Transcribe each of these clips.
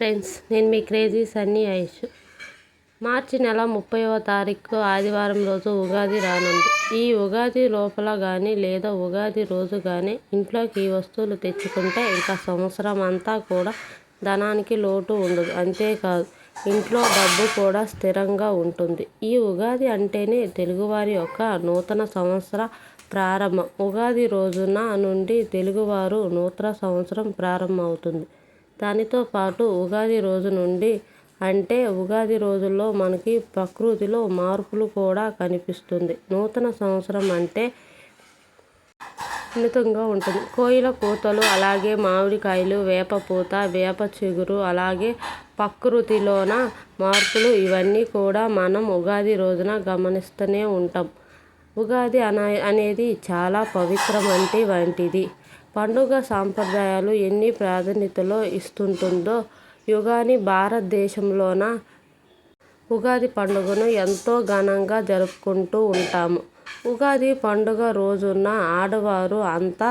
Friends నేను మీ crazy Sunny Aish. మార్చి నెల ముప్పైవ తారీఖు ఆదివారం రోజు ఉగాది రానుంది. ఈ ఉగాది లోపల కానీ లేదా ఉగాది రోజు కానీ ఇంట్లోకి ఈ వస్తువులు తెచ్చుకుంటే ఇంకా సంవత్సరం అంతా కూడా ధనానికి లోటు ఉండదు. అంతేకాదు ఇంట్లో డబ్బు కూడా స్థిరంగా ఉంటుంది. ఈ ఉగాది అంటేనే తెలుగువారి యొక్క నూతన సంవత్సర ప్రారంభం. ఉగాది రోజున నుండి తెలుగువారు నూతన సంవత్సరం ప్రారంభమవుతుంది. దానితో పాటు ఉగాది రోజు నుండి అంటే ఉగాది రోజుల్లో మనకి ప్రకృతిలో మార్పులు కూడా కనిపిస్తుంది. నూతన సంవత్సరం అంటే ఉన్నతంగా ఉంటుంది. కోయిల కూతలు అలాగే మామిడికాయలు వేప పూత వేప చిగురు అలాగే ప్రకృతిలోన మార్పులు ఇవన్నీ కూడా మనం ఉగాది రోజున గమనిస్తూనే ఉంటాం. ఉగాది అనే అనేది చాలా పవిత్రమంటి వంటిది. పండుగ సాంప్రదాయాలు ఎన్ని ప్రాధాన్యతలో ఇస్తుంటుందో యుగాని భారతదేశంలోన ఉగాది పండుగను ఎంతో ఘనంగా జరుపుకుంటూ ఉంటాము. ఉగాది పండుగ రోజున ఆడవారు అంతా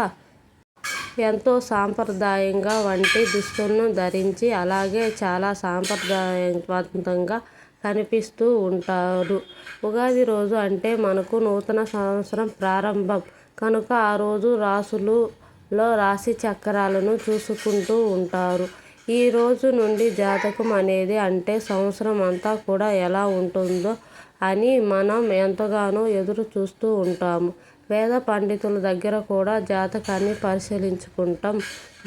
ఎంతో సాంప్రదాయంగా వంటి దుస్తులను ధరించి అలాగే చాలా సాంప్రదాయవంతంగా కనిపిస్తూ ఉంటారు. ఉగాది రోజు అంటే మనకు నూతన సంవత్సరం ప్రారంభం. కనుక ఆ రోజు రాసులు లో రాశి చక్రాలను చూసుకుంటూ ఉంటారు. ఈ రోజు నుండి జాతకం అనేది అంటే సంవత్సరం అంతా కూడా ఎలా ఉంటుందో అని మనం ఎంతగానో ఎదురు చూస్తూ ఉంటాము. వేద పండితుల దగ్గర కూడా జాతకాన్ని పరిశీలించుకుంటాం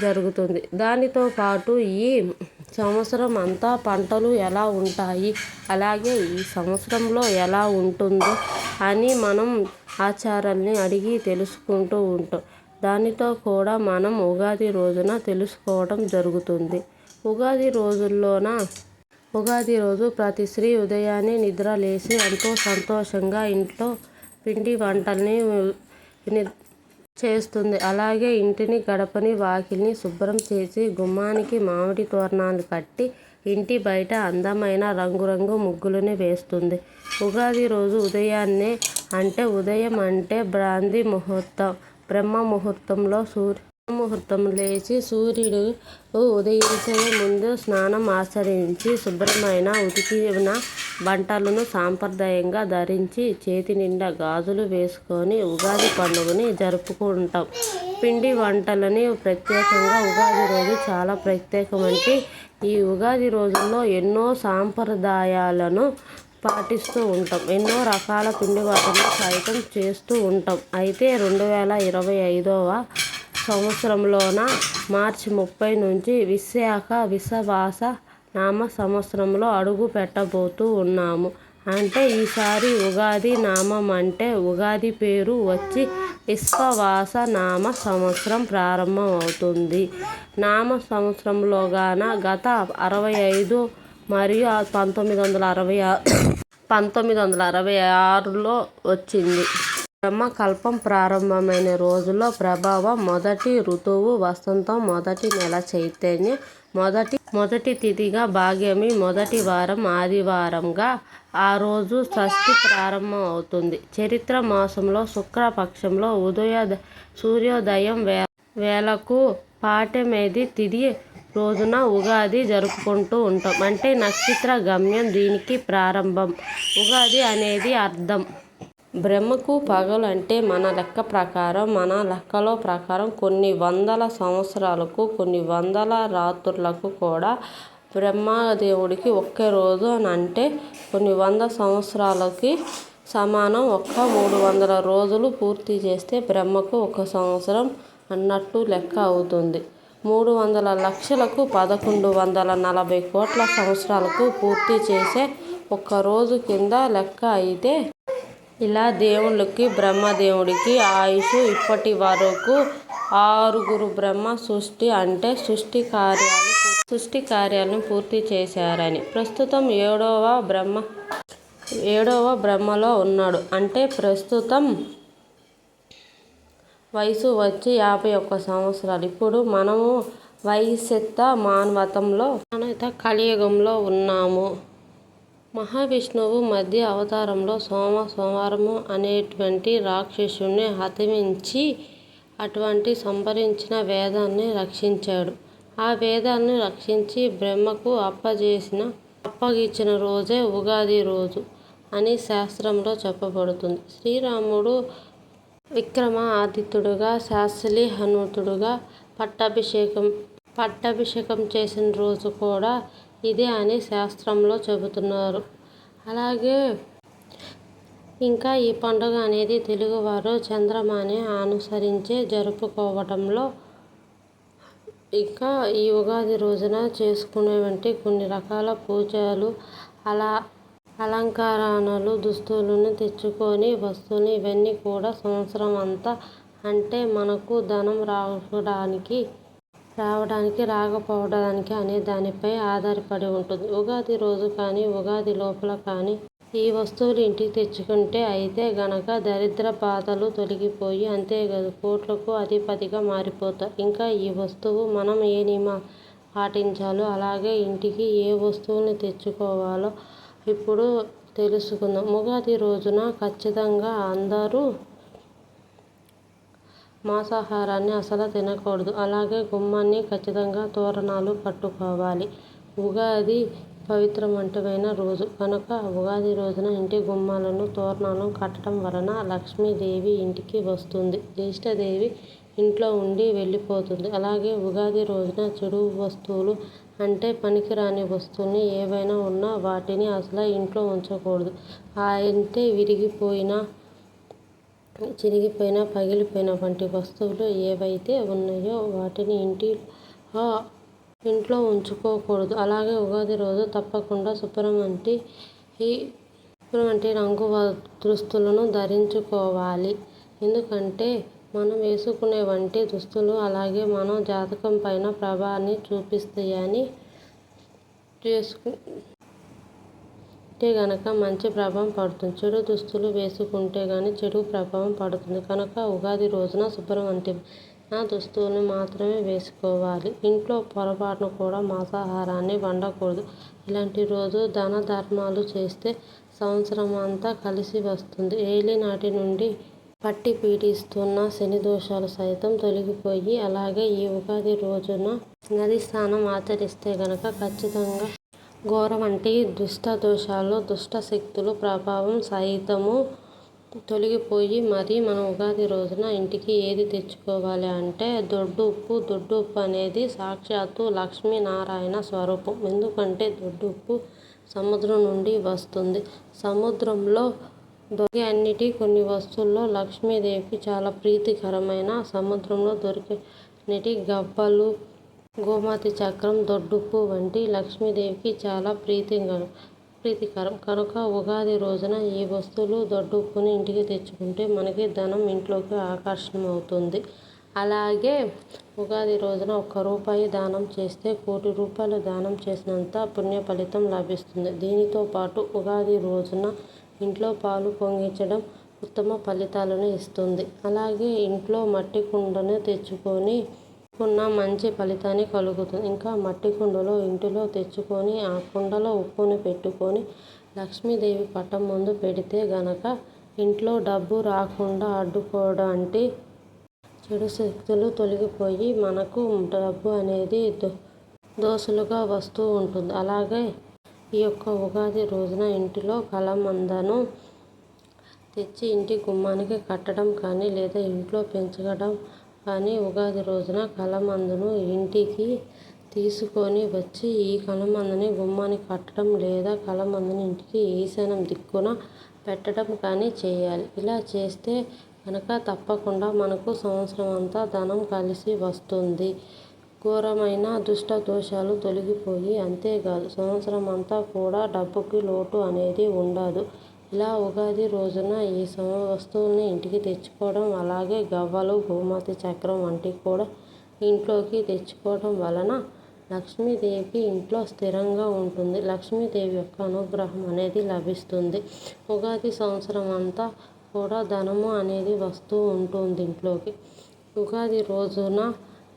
జరుగుతుంది. దానితో పాటు ఈ సంవత్సరం అంతా పంటలు ఎలా ఉంటాయి అలాగే ఈ సంవత్సరంలో ఎలా ఉంటుందో అని మనం ఆచారాల్ని అడిగి తెలుసుకుంటూ ఉంటాం. దానితో కూడా మనం ఉగాది రోజున తెలుసుకోవడం జరుగుతుంది. ఉగాది రోజుల్లోన ఉగాది రోజు ప్రతి స్త్రీ ఉదయాన్నే నిద్ర లేచి ఎంతో సంతోషంగా ఇంట్లో పిండి వంటల్ని చేస్తుంది. అలాగే ఇంటిని గడపని వాకిలిని శుభ్రం చేసి గుమ్మానికి మామిడి తోరణాలు కట్టి ఇంటి బయట అందమైన రంగురంగు ముగ్గులని వేస్తుంది. ఉగాది రోజు ఉదయాన్నే అంటే ఉదయం అంటే బ్రాంది ముహూర్తం. బ్రహ్మ ముహూర్తంలో సూర్య ముహూర్తం లేచి సూర్యుడు ఉదయించే ముందు స్నానం ఆచరించి శుభ్రమైన ఉతికిన వంటలను సాంప్రదాయంగా ధరించి చేతి నిండా గాజులు వేసుకొని ఉగాది పండుగని జరుపుకుంటాం. పిండి వంటలని ప్రత్యేకంగా ఉగాది రోజు చాలా ప్రత్యేకమంటే ఈ ఉగాది రోజుల్లో ఎన్నో సాంప్రదాయాలను పాటిస్తూ ఉంటాం. ఎన్నో రకాల పిండి వంటలు సైతం చేస్తూ ఉంటాం. అయితే రెండు వేల ఇరవై ఐదవ సంవత్సరంలోన మార్చి ముప్పై నుంచి విశాఖ విశ్వాస నామ సంవత్సరంలో అడుగు పెట్టబోతూ ఉన్నాము. అంటే ఈసారి ఉగాది నామం అంటే ఉగాది పేరు వచ్చి విశ్వవాస నామ సంవత్సరం ప్రారంభం అవుతుంది నామ సంవత్సరంలోగాన గత అరవై ఐదు మరియు పంతొమ్మిది వందల అరవై పంతొమ్మిది వందల అరవై ఆరులో వచ్చింది. బ్రహ్మకల్పం ప్రారంభమైన రోజుల్లో ప్రభావం మొదటి ఋతువు వసంతం మొదటి నెల చైతన్యం మొదటి మొదటి తిథిగా భాగ్యమి మొదటి వారం ఆదివారంగా ఆ రోజు షష్ఠి ప్రారంభం అవుతుంది. చరిత్ర మాసంలో శుక్రపక్షంలో ఉదయ సూర్యోదయం వే వేళకు తిథి రోజున ఉగాది జరుపుకుంటూ ఉంటాం. అంటే నక్షత్ర గమ్యం దీనికి ప్రారంభం. ఉగాది అనేది అర్థం. బ్రహ్మకు పగలు అంటే మన లెక్క ప్రకారం మన లెక్కలో ప్రకారం కొన్ని వందల సంవత్సరాలకు కొన్ని వందల రాత్రులకు కూడా బ్రహ్మదేవుడికి ఒకే రోజు అని అంటే కొన్ని వంద సంవత్సరాలకి సమానం. ఒక్క మూడు వందల రోజులు పూర్తి చేస్తే బ్రహ్మకు ఒక సంవత్సరం అన్నట్టు లెక్క అవుతుంది. మూడు వందల లక్షలకు పదకొండు వందల నలభై కోట్ల సంవత్సరాలకు పూర్తి చేసే ఒక్క రోజు కింద లెక్క అయితే ఇలా దేవుళ్ళకి బ్రహ్మదేవుడికి ఆయుష్ ఇప్పటి వరకు ఆరుగురు బ్రహ్మ సృష్టి అంటే సృష్టి కార్యాలు సృష్టి కార్యాలను పూర్తి చేశారని. ప్రస్తుతం ఏడవ బ్రహ్మ ఏడవ బ్రహ్మలో ఉన్నాడు. అంటే ప్రస్తుతం వయసు వచ్చి యాభై ఒక్క సంవత్సరాలు. ఇప్పుడు మనము వయసెత్త మానవతంలో మానవత కలియుగంలో ఉన్నాము. మహావిష్ణువు మధ్య అవతారంలో సోమ సోమవారము అనేటువంటి రాక్షసుని హతమించి అటువంటి సంభరించిన వేదాన్ని రక్షించాడు. ఆ వేదాన్ని రక్షించి బ్రహ్మకు అప్పజేసిన అప్పగించిన రోజే ఉగాది రోజు అని శాస్త్రంలో చెప్పబడుతుంది. శ్రీరాముడు విక్రమ ఆదిత్యుడుగా, శాస్త్రి హనుమంతుడుగా పట్టాభిషేకం పట్టాభిషేకం చేసిన రోజు కూడా ఇదే అని శాస్త్రంలో చెబుతున్నారు. అలాగే ఇంకా ఈ పండుగ అనేది తెలుగువారు చంద్రమాని అనుసరించి జరుపుకోవటంలో ఇంకా ఈ ఉగాది రోజున చేసుకునేవంటి కొన్ని రకాల పూజలు అలా అలంకరణలు దుస్తులను తెచ్చుకొని వస్తువులు ఇవన్నీ కూడా సంవత్సరం అంతా అంటే మనకు ధనం రావడానికి రావడానికి రాకపోవడానికి అనే దానిపై ఆధారపడి ఉంటుంది. ఉగాది రోజు కానీ ఉగాది లోపల కానీ ఈ వస్తువులు ఇంటికి తెచ్చుకుంటే అయితే గనక దరిద్ర బాధలు తొలగిపోయి అంతేకాదు కోట్లకు అధిపతిగా మారిపోతాయి ఇంకా ఈ వస్తువు మనం ఏ నియమ పాటించాలో అలాగే ఇంటికి ఏ వస్తువుని తెచ్చుకోవాలో ఇప్పుడు తెలుసుకుందాం. ఉగాది రోజున ఖచ్చితంగా అందరూ మాంసాహారాన్ని అసలు తినకూడదు. అలాగే గుమ్మాన్ని ఖచ్చితంగా తోరణాలు కట్టుకోవాలి. ఉగాది పవిత్రమంటమైన రోజు కనుక ఉగాది రోజున ఇంటి గుమ్మాలను తోరణాలు కట్టడం వలన లక్ష్మీదేవి ఇంటికి వస్తుంది. జ్యేష్ఠదేవి ఇంట్లో ఉండి వెళ్ళిపోతుంది. అలాగే ఉగాది రోజున చెడు వస్తువులు అంటే పనికిరాని వస్తువులు ఏవైనా ఉన్నా వాటిని అసలు ఇంట్లో ఉంచకూడదు. అంటే విరిగిపోయిన, చిరిగిపోయిన, పగిలిపోయిన వంటి వస్తువులు ఏవైతే ఉన్నాయో వాటిని ఇంటి ఇంట్లో ఉంచుకోకూడదు. అలాగే ఉగాది రోజు తప్పకుండా శుభ్రం వంటి శుభ్రం వంటి రంగు దుస్తులను ధరించుకోవాలి. ఎందుకంటే మనం వేసుకునే వంటి దుస్తులు అలాగే మన జాతకం పైన ప్రభావాన్ని చూపిస్తాయని చేసుకుంటే గనక మంచి ప్రభావం పడుతుంది. చెడు దుస్తులు వేసుకుంటే కానీ చెడు ప్రభావం పడుతుంది. కనుక ఉగాది రోజున శుభ్రవంతం నా దుస్తువులను మాత్రమే వేసుకోవాలి. ఇంట్లో పొరపాటున కూడా మాంసాహారాన్ని వండకూడదు. ఇలాంటి రోజు దాన ధర్మాలు చేస్తే సంవత్సరమంతా కలిసి వస్తుంది. ఏలి నాటి నుండి పట్టి పీడిస్తున్న శని దోషాలు సైతం తొలగిపోయి అలాగే ఈ ఉగాది రోజున నది స్నానం ఆచరిస్తే గనక ఖచ్చితంగా ఘోర వంటి దుష్ట దోషాలు, దుష్ట శక్తులు ప్రభావం సైతము తొలగిపోయి మరి మనం ఉగాది రోజున ఇంటికి ఏది తెచ్చుకోవాలి అంటే దొడ్డుప్పు. దొడ్డుప్పు అనేది సాక్షాత్తు లక్ష్మీనారాయణ స్వరూపం. ఎందుకంటే దొడ్డుప్పు సముద్రం నుండి వస్తుంది. సముద్రంలో దొరికే అన్నిటి కొన్ని వస్తువుల్లో లక్ష్మీదేవికి చాలా ప్రీతికరమైన సముద్రంలో దొరికినటి గవ్వలు, గోమతి చక్రం, దొడ్డుప్పు వంటి లక్ష్మీదేవికి చాలా ప్రీతికరం. కనుక ఉగాది రోజున ఈ వస్తువులు దొడ్డుప్పుని ఇంటికి తెచ్చుకుంటే మనకి ధనం ఇంట్లోకి ఆకర్షితమవుతుంది. అలాగే ఉగాది రోజున ఒక్క రూపాయి దానం చేస్తే కోటి రూపాయలు దానం చేసినంత పుణ్య ఫలితం లభిస్తుంది. దీనితో పాటు ఉగాది రోజున ఇంట్లో పాలు పొంగించడం ఉత్తమ ఫలితాలను ఇస్తుంది. అలాగే ఇంట్లో మట్టి కుండను తెచ్చుకొని ఉన్న మంచి ఫలితాన్ని కలుగుతుంది. ఇంకా మట్టి కుండలో ఇంటిలో తెచ్చుకొని ఆ కుండలో ఉప్పును పెట్టుకొని లక్ష్మీదేవి పటం ముందు పెడితే గనక ఇంట్లో డబ్బు రాకుండా అడ్డుకోవడానికి చెడు శక్తులు తొలగిపోయి మనకు డబ్బు అనేది దోసులుగా వస్తూ ఉంటుంది. అలాగే ఈ యొక్క ఉగాది రోజున ఇంటిలో కలమందను తెచ్చి ఇంటి గుమ్మానికి కట్టడం కానీ లేదా ఇంట్లో పెంచడం కానీ ఉగాది రోజున కలమందను ఇంటికి తీసుకొని వచ్చి ఈ కలమందని గుమ్మానికి కట్టడం లేదా కలమందని ఇంటికి ఈశాన్య దిక్కున పెట్టడం కానీ చేయాలి. ఇలా చేస్తే కనుక తప్పకుండా మనకు సంవత్సరం అంతా ధనం కలిసి వస్తుంది. ఘోరమైన దుష్ట దోషాలు తొలగిపోయి అంతేకాదు సంవత్సరమంతా కూడా డబ్బుకి లోటు అనేది ఉండదు. ఇలా ఉగాది రోజున ఈ వస్తువుల్ని ఇంటికి తెచ్చుకోవడం అలాగే గవ్వలు, గోమతి చక్రం వంటివి కూడా ఇంట్లోకి తెచ్చుకోవడం వలన లక్ష్మీదేవి ఇంట్లో స్థిరంగా ఉంటుంది. లక్ష్మీదేవి యొక్క అనుగ్రహం అనేది లభిస్తుంది. ఉగాది సంవత్సరమంతా కూడా ధనము అనేది వస్తూ ఉంటుంది ఇంట్లోకి. ఉగాది రోజున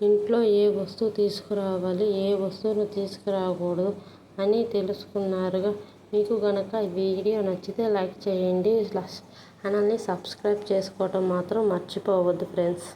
ఇంట్లో ఏ వస్తువు తీసుకురావాలి, ఏ వస్తువును తీసుకురాకూడదు అని తెలుసుకున్నారుగా. మీకు గనక ఈ వీడియో నచ్చితే లైక్ చేయండి. ఛానల్ని సబ్స్క్రైబ్ చేసుకోవటం మాత్రం మర్చిపోవద్దు ఫ్రెండ్స్.